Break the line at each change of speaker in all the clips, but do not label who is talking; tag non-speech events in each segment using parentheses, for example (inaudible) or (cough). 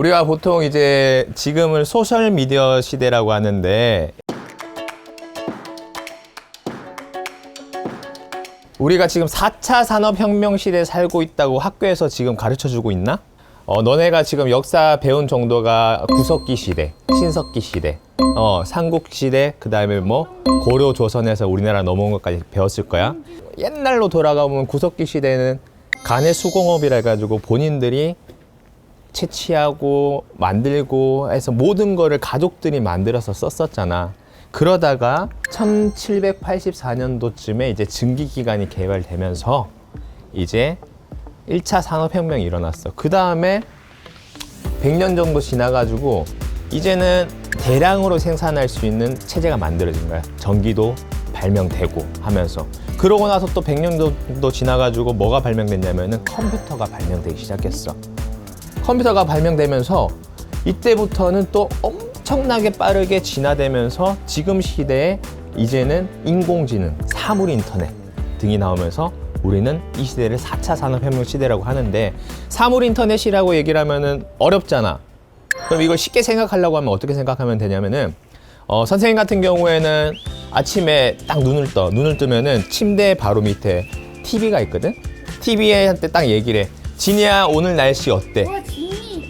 우리가 보통 이제 지금을 소셜 미디어 시대라고 하는데 우리가 지금 4차 산업혁명 시대에 살고 있다고 학교에서 지금 가르쳐 주고 있나? 어, 너네가 지금 역사 배운 정도가 구석기 시대, 신석기 시대, 어, 삼국 시대, 그 다음에 뭐 고려 조선에서 우리나라 넘어온 것까지 배웠을 거야. 옛날로 돌아가 보면 구석기 시대는 간의 수공업이라 해가지고 본인들이 채취하고 만들고 해서 모든 거를 가족들이 만들어서 썼었잖아. 그러다가 1784년도쯤에 이제 증기기관이 개발되면서 이제 1차 산업혁명이 일어났어. 그 다음에 100년 정도 지나가지고 이제는 대량으로 생산할 수 있는 체제가 만들어진 거야. 전기도 발명되고 하면서. 그러고 나서 또 100년 정도 지나가지고 뭐가 발명됐냐면은 컴퓨터가 발명되기 시작했어. 컴퓨터가 발명되면서 이때부터는 또 엄청나게 빠르게 진화되면서 지금 시대에 이제는 인공지능, 사물 인터넷 등이 나오면서 우리는 이 시대를 4차 산업혁명 시대라고 하는데 사물 인터넷이라고 얘기를 하면은 어렵잖아. 그럼 이걸 쉽게 생각하려고 하면 어떻게 생각하면 되냐면은 어, 선생님 같은 경우에는 아침에 딱 눈을 떠 눈을 뜨면은 침대 바로 밑에 TV가 있거든. TV에 한테 딱 얘기를 해. 진이야 오늘 날씨 어때?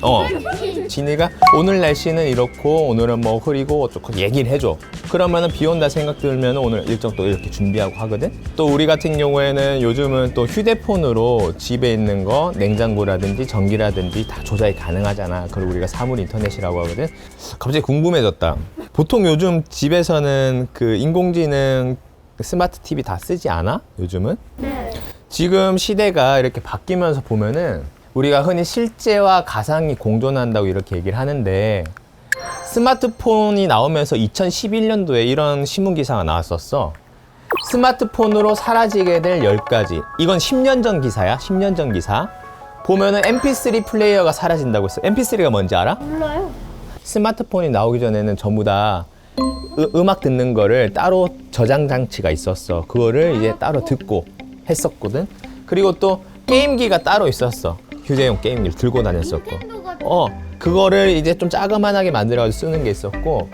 어. (laughs) 진이가 오늘 날씨는 이렇고 오늘은 뭐 흐리고 어쩌고 얘기를 해줘. 그러면은 비 온다 생각 들면 오늘 일정 또 이렇게 준비하고 하거든. 또 우리 같은 경우에는 요즘은 또 휴대폰으로 집에 있는 거 냉장고라든지 전기라든지 다 조작이 가능하잖아. 그걸 우리가 사물 인터넷이라고 하거든. 갑자기 궁금해졌다. 보통 요즘 집에서는 그 인공지능 스마트 TV 다 쓰지 않아? 요즘은?
네.
지금 시대가 이렇게 바뀌면서 보면은 우리가 흔히 실제와 가상이 공존한다고 이렇게 얘기를 하는데 스마트폰이 나오면서 2011년도에 이런 신문 기사가 나왔었어. 스마트폰으로 사라지게 될 10가지. 이건 10년 전 기사야. 10년 전 기사. 보면은 MP3 플레이어가 사라진다고 했어. MP3가 뭔지 알아?
몰라요.
스마트폰이 나오기 전에는 전부 다 으- 음악 듣는 거를 따로 저장 장치가 있었어. 그거를 이제 따로 듣고 했었거든. 그리고 또 게임기가 따로 있었어. 휴대용 게임기를 들고 다녔었고.
닌텐도 같은.
어, 그거를 이제 좀 자그만하게 만들어서 쓰는 게 있었고.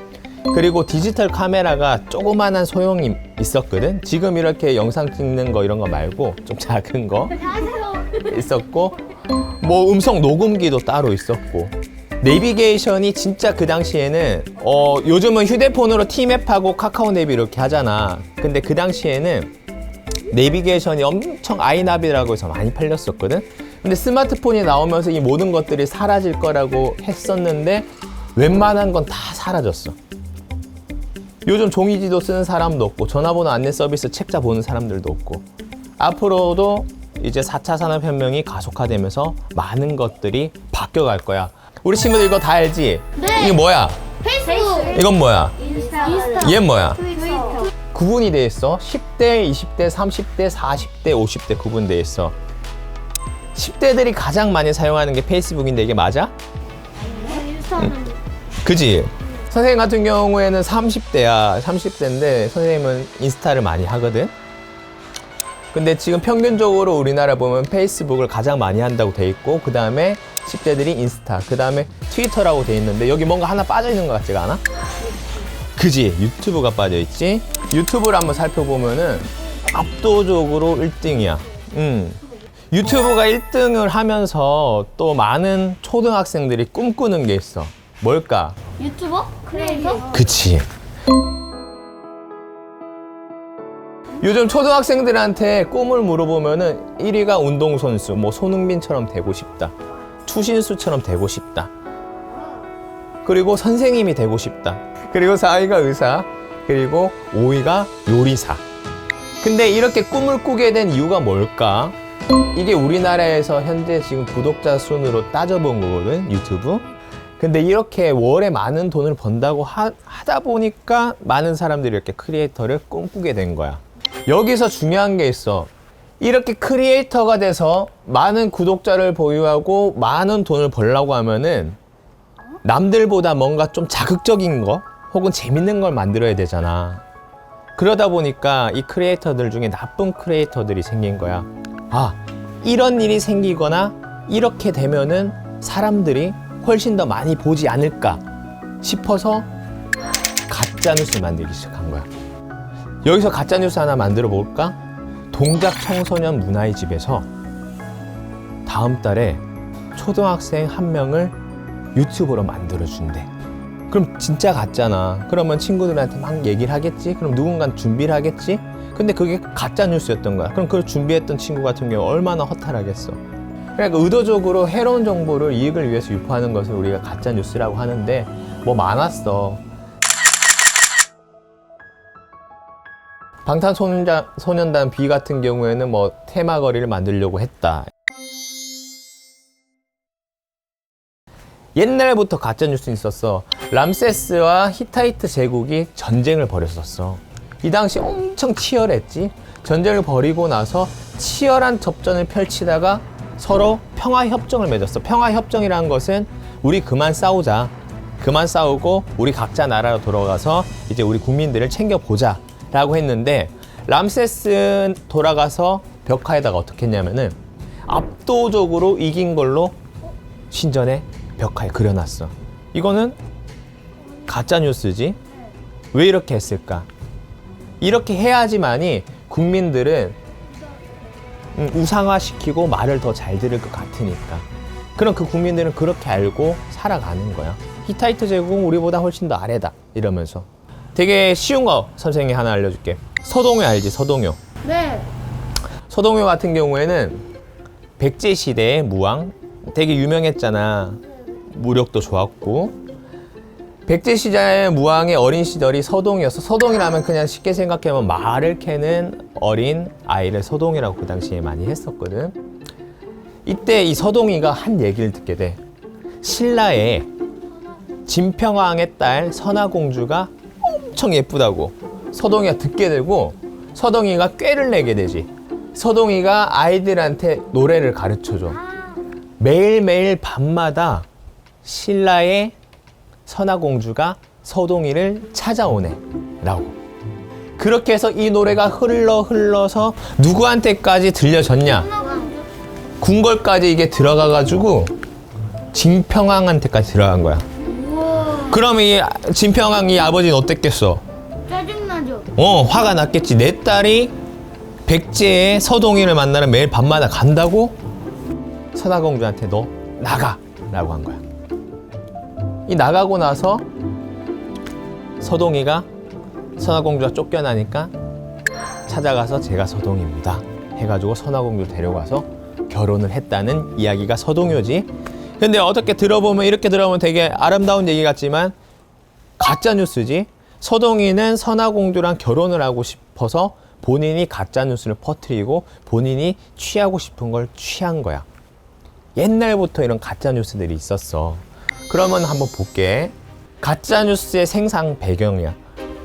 그리고 디지털 카메라가 조그만한 소형이 있었거든. 지금 이렇게 영상 찍는 거 이런 거 말고 좀 작은 거. (laughs) 있었고 뭐 음성 녹음기도 따로 있었고 내비게이션이 진짜 그 당시에는 어 요즘은 휴대폰으로 티맵하고 카카오 내비 이렇게 하잖아 근데 그 당시에는 내비게이션이 엄청 아이나비라고 해서 많이 팔렸었거든 근데 스마트폰이 나오면서 이 모든 것들이 사라질 거라고 했었는데 웬만한 건 다 사라졌어 요즘 종이지도 쓰는 사람도 없고 전화번호 안내 서비스 책자 보는 사람들도 없고 앞으로도 이제 4차 산업혁명이 가속화되면서 많은 것들이 바뀌어갈 거야. 우리 친구들 이거 다 알지?
네.
이게 뭐야?
페이스북.
이건 뭐야?
인스타. 인스타.
얘 뭐야?
트위터.
구분이 돼 있어. 10대, 20대, 30대, 40대, 50대 구분돼 있어. 10대들이 가장 많이 사용하는 게 페이스북인데 이게 맞아?
인스타는
그지? 선생님 같은 경우에는 30대야. 30대인데 선생님은 인스타를 많이 하거든. 근데 지금 평균적으로 우리나라 보면 페이스북을 가장 많이 한다고 돼 있고 그 다음에 10대들이 인스타, 그 다음에 트위터라고 돼 있는데 여기 뭔가 하나 빠져 있는 것 같지가 않아? 그지? 유튜브가 빠져 있지? 유튜브를 한번 살펴보면은 압도적으로 1등이야. 음. 유튜브가 1등을 하면서 또 많은 초등학생들이 꿈꾸는 게 있어. 뭘까?
유튜버? 크리에이터?
그치. 요즘 초등학생들한테 꿈을 물어보면은 1위가 운동선수, 뭐 손흥민처럼 되고 싶다. 추신수처럼 되고 싶다. 그리고 선생님이 되고 싶다. 그리고 4위가 의사. 그리고 5위가 요리사. 근데 이렇게 꿈을 꾸게 된 이유가 뭘까? 이게 우리나라에서 현재 지금 구독자 순으로 따져본 거거든, 유튜브. 근데 이렇게 월에 많은 돈을 번다고 하, 다 보니까 많은 사람들이 이렇게 크리에이터를 꿈꾸게 된 거야. 여기서 중요한 게 있어. 이렇게 크리에이터가 돼서 많은 구독자를 보유하고 많은 돈을 벌려고 하면은 남들보다 뭔가 좀 자극적인 거 혹은 재밌는 걸 만들어야 되잖아. 그러다 보니까 이 크리에이터들 중에 나쁜 크리에이터들이 생긴 거야. 아, 이런 일이 생기거나 이렇게 되면은 사람들이 훨씬 더 많이 보지 않을까 싶어서 가짜 뉴스 만들기 시작한 거야. 여기서 가짜 뉴스 하나 만들어 볼까? 동작 청소년 문화의 집에서 다음 달에 초등학생 한 명을 유튜브로 만들어 준대. 그럼 진짜 가짜나? 그러면 친구들한테 막 얘기를 하겠지? 그럼 누군가 준비를 하겠지? 근데 그게 가짜 뉴스였던 거야. 그럼 그걸 준비했던 친구 같은 경우 얼마나 허탈하겠어. 그러니까 의도적으로 해로운 정보를 이익을 위해서 유포하는 것을 우리가 가짜 뉴스라고 하는데 뭐 많았어. 방탄소년단 소년단 B 같은 경우에는 뭐 테마거리를 만들려고 했다. 옛날부터 가짜 뉴스 있었어. 람세스와 히타이트 제국이 전쟁을 벌였었어. 이 당시 엄청 치열했지. 전쟁을 벌이고 나서 치열한 접전을 펼치다가 서로 평화 협정을 맺었어. 평화 협정이라는 것은 우리 그만 싸우자. 그만 싸우고 우리 각자 나라로 돌아가서 이제 우리 국민들을 챙겨 보자 라고 했는데 람세스 돌아가서 벽화에다가 어떻게 했냐면은 압도적으로 이긴 걸로 신전에 벽화에 그려놨어. 이거는 가짜 뉴스지. 왜 이렇게 했을까? 이렇게 해야지만이 국민들은 음, 우상화시키고 말을 더 잘 들을 것 같으니까. 그럼 그 국민들은 그렇게 알고 살아가는 거야. 히타이트 제국은 우리보다 훨씬 더 아래다. 이러면서. 되게 쉬운 거 선생님이 하나 알려줄게. 서동요 알지? 서동요.
네.
서동요 같은 경우에는 백제 시대의 무왕 되게 유명했잖아. 무력도 좋았고. 백제 시대의 무왕의 어린 시절이 서동이었어. 서동이라면 그냥 쉽게 생각하면 말을 캐는 어린 아이를 서동이라고 그 당시에 많이 했었거든. 이때 이 서동이가 한 얘기를 듣게 돼. 신라의 진평왕의 딸 선화공주가 엄청 예쁘다고 서동이가 듣게 되고 서동이가 꾀를 내게 되지. 서동이가 아이들한테 노래를 가르쳐줘. 매일매일 밤마다 신라의 선화공주가 서동이를 찾아오네. 라고. 그렇게 해서 이 노래가 흘러 흘러서 누구한테까지 들려졌냐? 궁궐까지 이게 들어가 가지고 진평왕한테까지 들어간 거야.
우와.
그러면 이 진평왕이 아버지는 어땠겠어?
짜증나죠?
어, 화가 났겠지. 내 딸이 백제의 서동이를 만나러 매일 밤마다 간다고? 선화공주한테 너 나가! 라고 한 거야. 이 나가고 나서 서동이가 선화공주가 쫓겨나니까 찾아가서 제가 서동입니다. 해가지고 선화공주 데려가서 결혼을 했다는 이야기가 서동요지. 근데 어떻게 들어보면 이렇게 들어보면 되게 아름다운 얘기 같지만 가짜 뉴스지. 서동이는 선화공주랑 결혼을 하고 싶어서 본인이 가짜 뉴스를 퍼뜨리고 본인이 취하고 싶은 걸 취한 거야. 옛날부터 이런 가짜 뉴스들이 있었어. 그러면 한번 볼게. 가짜 뉴스의 생산 배경이야.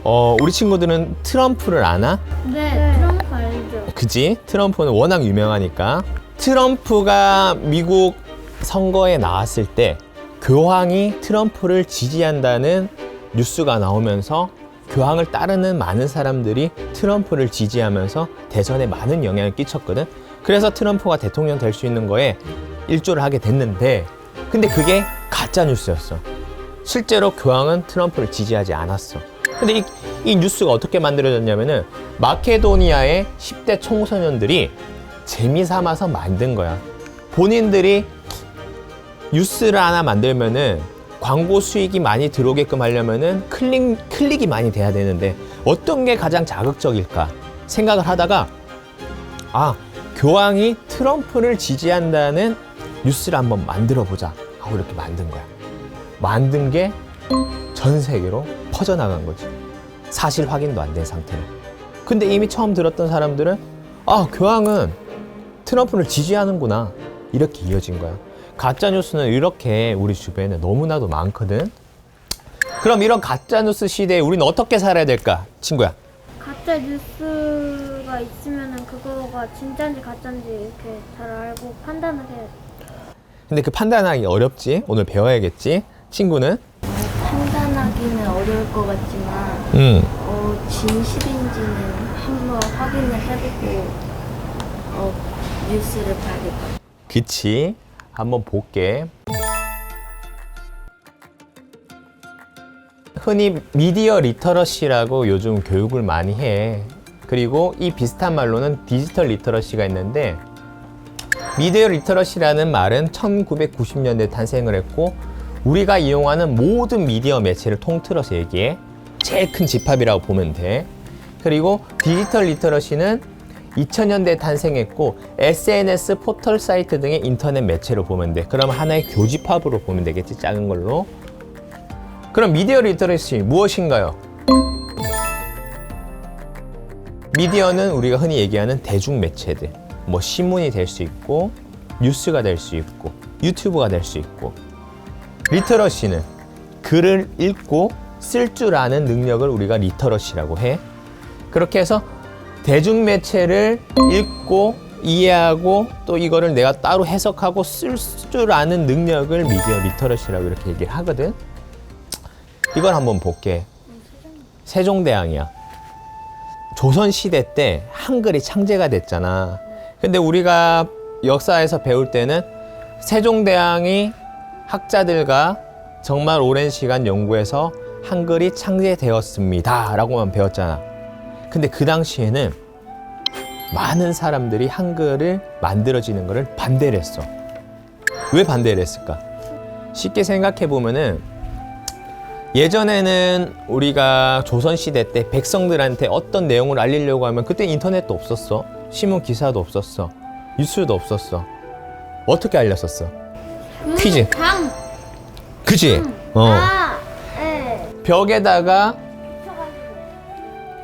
어, 우리 친구들은 트럼프를 아나?
네. 트럼프 알죠?
그지? 트럼프는 워낙 유명하니까. 트럼프가 미국 선거에 나왔을 때 교황이 트럼프를 지지한다는 뉴스가 나오면서 교황을 따르는 많은 사람들이 트럼프를 지지하면서 대선에 많은 영향을 끼쳤거든. 그래서 트럼프가 대통령 될 수 있는 거에 일조를 하게 됐는데, 근데 그게 가짜 뉴스였어. 실제로 교황은 트럼프를 지지하지 않았어. 근데 이, 이 뉴스가 어떻게 만들어졌냐면은 마케도니아의 10대 청소년들이 재미 삼아서 만든 거야. 본인들이 뉴스를 하나 만들면은 광고 수익이 많이 들어오게끔 하려면은 클릭, 클릭이 많이 돼야 되는데 어떤 게 가장 자극적일까 생각을 하다가 아, 교황이 트럼프를 지지한다는 뉴스를 한번 만들어 보자 하고 이렇게 만든 거야. 만든 게 전 세계로 퍼져나간 거지. 사실 확인도 안 된 상태로. 근데 이미 처음 들었던 사람들은 아, 교황은 트럼프를 지지하는구나. 이렇게 이어진 거야. 가짜 뉴스는 이렇게 우리 주변에 너무나도 많거든. 그럼 이런 가짜 뉴스 시대에 우리는 어떻게 살아야 될까, 친구야?
가짜 뉴스가 있으면은 그거가 진짜인지 가짜인지 이렇게 잘 알고 판단을 해야 돼.
근데 그 판단하기 어렵지. 오늘 배워야겠지. 친구는?
판단하기는 어려울 것 같지만
음.
어, 진실인지는 한번 확인을 해보고 어, 뉴스를 봐야 될것 같아요.
그치. 한번 볼게. 흔히 미디어 리터러시라고 요즘 교육을 많이 해. 그리고 이 비슷한 말로는 디지털 리터러시가 있는데 미디어 리터러시라는 말은 1990년대 탄생을 했고 우리가 이용하는 모든 미디어 매체를 통틀어서 얘기해. 제일 큰 집합이라고 보면 돼. 그리고 디지털 리터러시는 2000년대에 탄생했고 SNS 포털 사이트 등의 인터넷 매체로 보면 돼. 그럼 하나의 교집합으로 보면 되겠지. 작은 걸로. 그럼 미디어 리터러시 무엇인가요? 미디어는 우리가 흔히 얘기하는 대중 매체들. 뭐 신문이 될 수 있고 뉴스가 될 수 있고 유튜브가 될 수 있고 리터러시는 글을 읽고 쓸 줄 아는 능력을 우리가 리터러시라고 해. 그렇게 해서 대중 매체를 읽고 이해하고 또 이거를 내가 따로 해석하고 쓸 줄 아는 능력을 미디어 리터러시라고 이렇게 얘기를 하거든. 이걸 한번 볼게. 세종대왕이야. 조선시대 때 한글이 창제가 됐잖아. 근데 우리가 역사에서 배울 때는 세종대왕이 학자들과 정말 오랜 시간 연구해서 한글이 창제되었습니다. 라고만 배웠잖아. 근데 그 당시에는 많은 사람들이 한글을 만들어지는 것을 반대를 했어. 왜 반대를 했을까? 쉽게 생각해 보면은 예전에는 우리가 조선시대 때 백성들한테 어떤 내용을 알리려고 하면 그때 인터넷도 없었어. 신문 기사도 없었어. 뉴스도 없었어. 어떻게 알렸었어? 퀴즈.
방.
그지? 어.
아, 예.
벽에다가.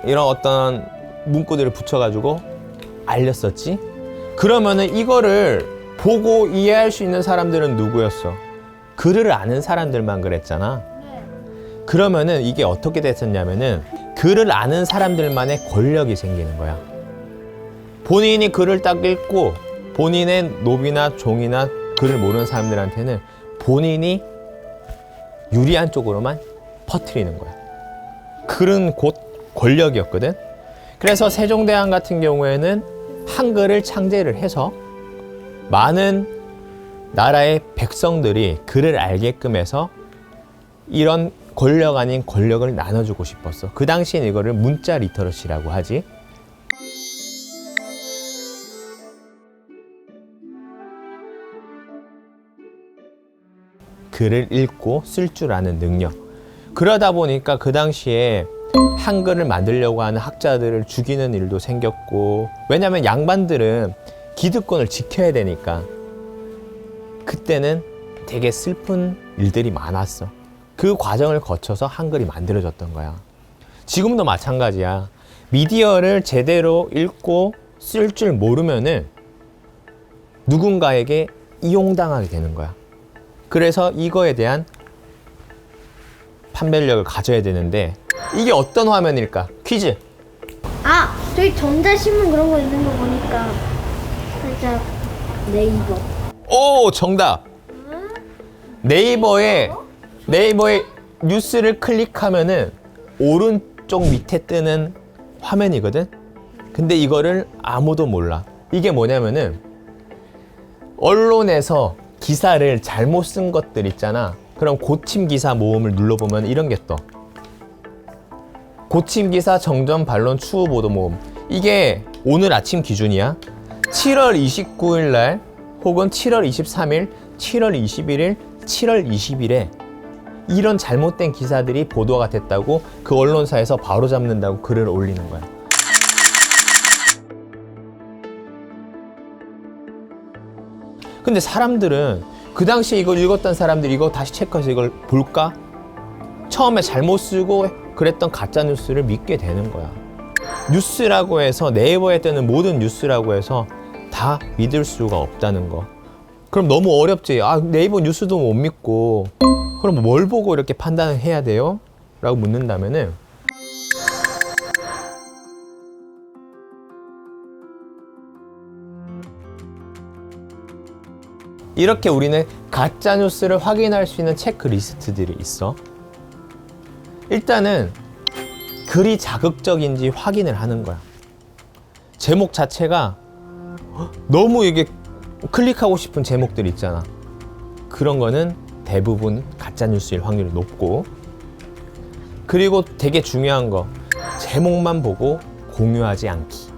이런 어떤 문구들을 붙여가지고 알렸었지? 그러면은 이거를 보고 이해할 수 있는 사람들은 누구였어? 글을 아는 사람들만 그랬잖아.
네.
그러면은 이게 어떻게 됐었냐면은 글을 아는 사람들만의 권력이 생기는 거야. 본인이 글을 딱 읽고 본인의 노비나 종이나 글을 모르는 사람들한테는 본인이 유리한 쪽으로만 퍼뜨리는 거야. 글은 곧 권력이었거든. 그래서 세종대왕 같은 경우에는 한글을 창제를 해서 많은 나라의 백성들이 글을 알게끔 해서 이런 권력 아닌 권력을 나눠주고 싶었어. 그 당시엔 이거를 문자 리터러시라고 하지. 글을 읽고 쓸 줄 아는 능력. 그러다 보니까 그 당시에 한글을 만들려고 하는 학자들을 죽이는 일도 생겼고, 왜냐면 양반들은 기득권을 지켜야 되니까. 그때는 되게 슬픈 일들이 많았어. 그 과정을 거쳐서 한글이 만들어졌던 거야. 지금도 마찬가지야. 미디어를 제대로 읽고 쓸 줄 모르면은 누군가에게 이용당하게 되는 거야. 그래서 이거에 대한 판별력을 가져야 되는데 이게 어떤 화면일까? 퀴즈.
아, 저기 전자신문 그런 거 있는 거 보니까 살짝 네이버.
오, 정답. 네이버에 네이버에 뉴스를 클릭하면은 오른쪽 밑에 뜨는 화면이거든. 근데 이거를 아무도 몰라. 이게 뭐냐면은 언론에서 기사를 잘못 쓴 것들 있잖아. 그럼 고침 기사 모음을 눌러보면 이런 게 떠. 고침 기사 정전 반론 추후 보도 모음. 이게 오늘 아침 기준이야. 7월 29일 날 혹은 7월 23일, 7월 21일, 7월 20일에 이런 잘못된 기사들이 보도가 됐다고 그 언론사에서 바로 잡는다고 글을 올리는 거야. 근데 사람들은 그 당시에 이걸 읽었던 사람들이 이거 다시 체크해서 이걸 볼까? 처음에 잘못 쓰고 그랬던 가짜 뉴스를 믿게 되는 거야. 뉴스라고 해서 네이버에 뜨는 모든 뉴스라고 해서 다 믿을 수가 없다는 거. 그럼 너무 어렵지. 아, 네이버 뉴스도 못 믿고. 그럼 뭘 보고 이렇게 판단을 해야 돼요? 라고 묻는다면은 이렇게 우리는 가짜 뉴스를 확인할 수 있는 체크리스트들이 있어. 일단은 글이 자극적인지 확인을 하는 거야. 제목 자체가 너무 이게 클릭하고 싶은 제목들 있잖아. 그런 거는 대부분 가짜 뉴스일 확률이 높고 그리고 되게 중요한 거 제목만 보고 공유하지 않기.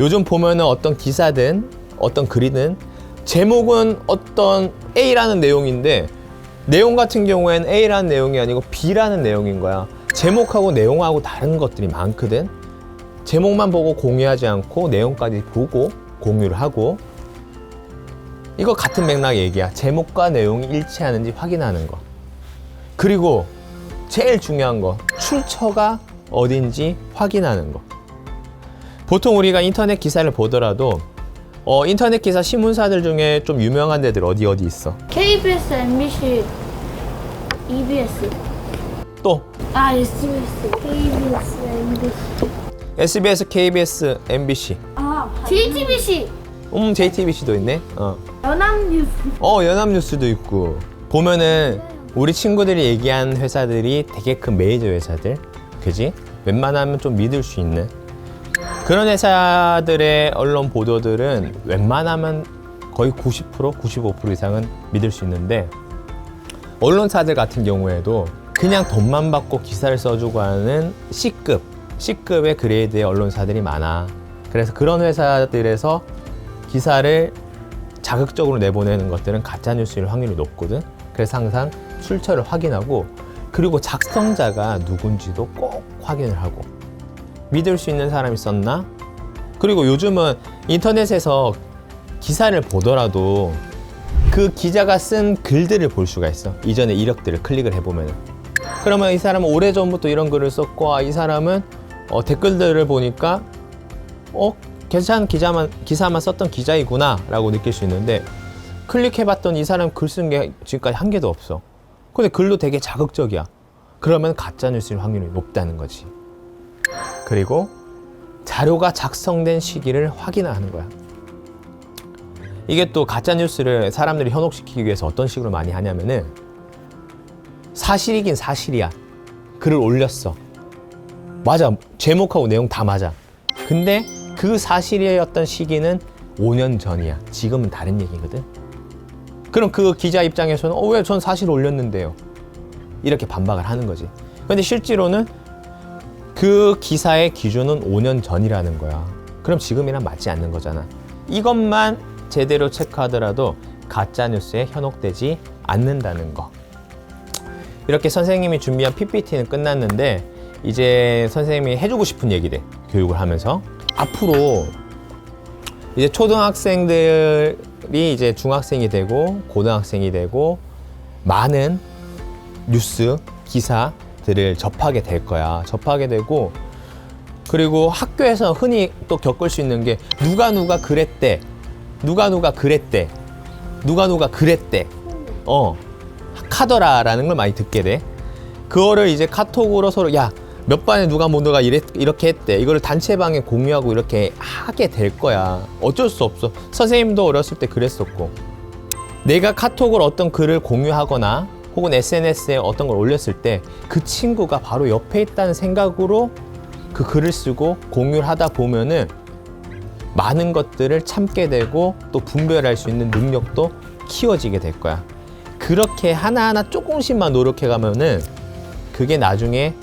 요즘 보면은 어떤 기사든 어떤 글이든 제목은 어떤 A라는 내용인데 내용 같은 경우에는 A라는 내용이 아니고 B라는 내용인 거야. 제목하고 내용하고 다른 것들이 많거든. 제목만 보고 공유하지 않고 내용까지 보고 공유를 하고 이거 같은 맥락 얘기야. 제목과 내용이 일치하는지 확인하는 거. 그리고 제일 중요한 거 출처가 어딘지 확인하는 거. 보통 우리가 인터넷 기사를 보더라도 어, 인터넷 기사 신문사들 중에 좀 유명한 데들 어디 어디 있어?
KBS, MBC, EBS.
또
아, SBS. KBS, MBC.
SBS, KBS, MBC,
아, JTBC.
음 JTBC도 있네. 어.
연합뉴스.
어 연합뉴스도 있고 보면은 우리 친구들이 얘기한 회사들이 되게 큰 메이저 회사들 그지 웬만하면 좀 믿을 수 있는 그런 회사들의 언론 보도들은 웬만하면 거의 90% 95% 이상은 믿을 수 있는데 언론사들 같은 경우에도 그냥 돈만 받고 기사를 써주고 하는 C급 C급의 그레이드의 언론사들이 많아 그래서 그런 회사들에서 기사를 자극적으로 내보내는 것들은 가짜 뉴스일 확률이 높거든. 그래서 항상 출처를 확인하고 그리고 작성자가 누군지도 꼭 확인을 하고 믿을 수 있는 사람이 썼나? 그리고 요즘은 인터넷에서 기사를 보더라도 그 기자가 쓴 글들을 볼 수가 있어. 이전의 이력들을 클릭을 해보면. 그러면 이 사람은 오래 전부터 이런 글을 썼고, 아, 이 사람은 어, 댓글들을 보니까 어 괜찮은 기자만 기사만 썼던 기자이구나 라고 느낄 수 있는데 클릭해봤더니 이 사람 글 쓴 게 지금까지 한 개도 없어. 근데 글도 되게 자극적이야. 그러면 가짜 뉴스일 확률이 높다는 거지. 그리고 자료가 작성된 시기를 확인하는 거야. 이게 또 가짜 뉴스를 사람들이 현혹시키기 위해서 어떤 식으로 많이 하냐면은 사실이긴 사실이야. 글을 올렸어. 맞아. 제목하고 내용 다 맞아. 근데 그 사실이었던 시기는 5년 전이야. 지금은 다른 얘기거든. 그럼 그 기자 입장에서는 어, 왜 전 사실 올렸는데요? 이렇게 반박을 하는 거지. 근데 실제로는 그 기사의 기준은 5년 전이라는 거야. 그럼 지금이랑 맞지 않는 거잖아. 이것만 제대로 체크하더라도 가짜 뉴스에 현혹되지 않는다는 거. 이렇게 선생님이 준비한 PPT는 끝났는데 이제 선생님이 해주고 싶은 얘기들 교육을 하면서 앞으로 이제 초등학생들이 이제 중학생이 되고 고등학생이 되고 많은 뉴스 기사 들을 접하게 될 거야 접하게 되고 그리고 학교에서 흔히 또 겪을 수 있는 게 누가 누가 그랬대 누가 누가 그랬대 누가 누가 그랬대 어 카더라라는 걸 많이 듣게 돼. 그거를 이제 카톡으로 서로 야 몇 반에 누가 뭐 누가 이랬, 이렇게 했대. 이거를 단체방에 공유하고 이렇게 하게 될 거야. 어쩔 수 없어. 선생님도 어렸을 때 그랬었고. 내가 카톡을 어떤 글을 공유하거나 혹은 SNS에 어떤 걸 올렸을 때 그 친구가 바로 옆에 있다는 생각으로 그 글을 쓰고 공유를 하다 보면은 많은 것들을 참게 되고 또 분별할 수 있는 능력도 키워지게 될 거야. 그렇게 하나하나 조금씩만 노력해 가면은 그게 나중에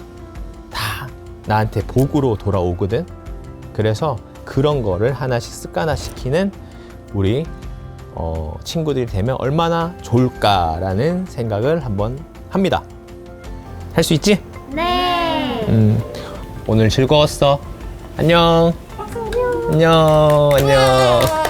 다 나한테 복으로 돌아오거든. 그래서 그런 거를 하나씩 습관화 시키는 우리 어, 친구들이 되면 얼마나 좋을까라는 생각을 한번 합니다. 할 수 있지?
네.
음, 오늘 즐거웠어. 안녕. 안녕. 안녕.